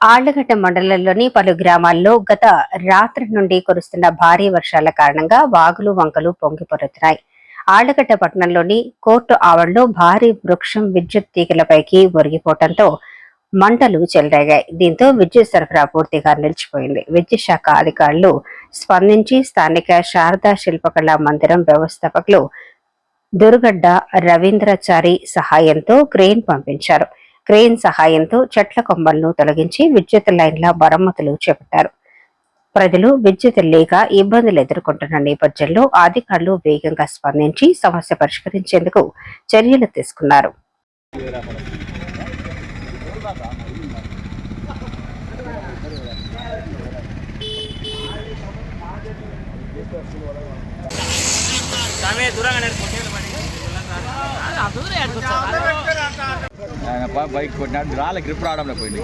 ఆళ్ళగడ్డ మండలంలోని పలు గ్రామాల్లో గత రాత్రి నుండి కురుస్తున్న భారీ వర్షాల కారణంగా వాగులు వంకలు పొంగిపొరుతున్నాయి ఆళ్ళగడ్డ పట్టణంలోని కోర్టు ఆవరణలో భారీ వృక్షం విద్యుత్ తీగలపైకి ఒరిగిపోవడంతో మంటలు చెలరేగాయి. దీంతో విద్యుత్ సరఫరా పూర్తిగా నిలిచిపోయింది. విద్యుత్ శాఖ అధికారులు స్పందించి స్థానిక శారదా శిల్పకళా మందిరం వ్యవస్థాపకులు దుర్గడ్డ రవీంద్రచారి సహాయంతో క్రేన్ పంపించారు. క్రెయిన్ సహాయంతో చెట్ల కొమ్మలను తొలగించి విద్యుత్ లైన్ల మరమ్మతులు చేపట్టారు. ప్రజలు విద్యుత్ లేక ఇబ్బందులు ఎదుర్కొంటున్న నేపథ్యంలో అధికారులు వేగంగా స్పందించి సమస్య పరిష్కరించేందుకు చర్యలు తీసుకున్నారు. దూరంగా நாங்கள் பைக் போட்டினா ராலை கிரிப் ஆடாமல் போயிட்டு.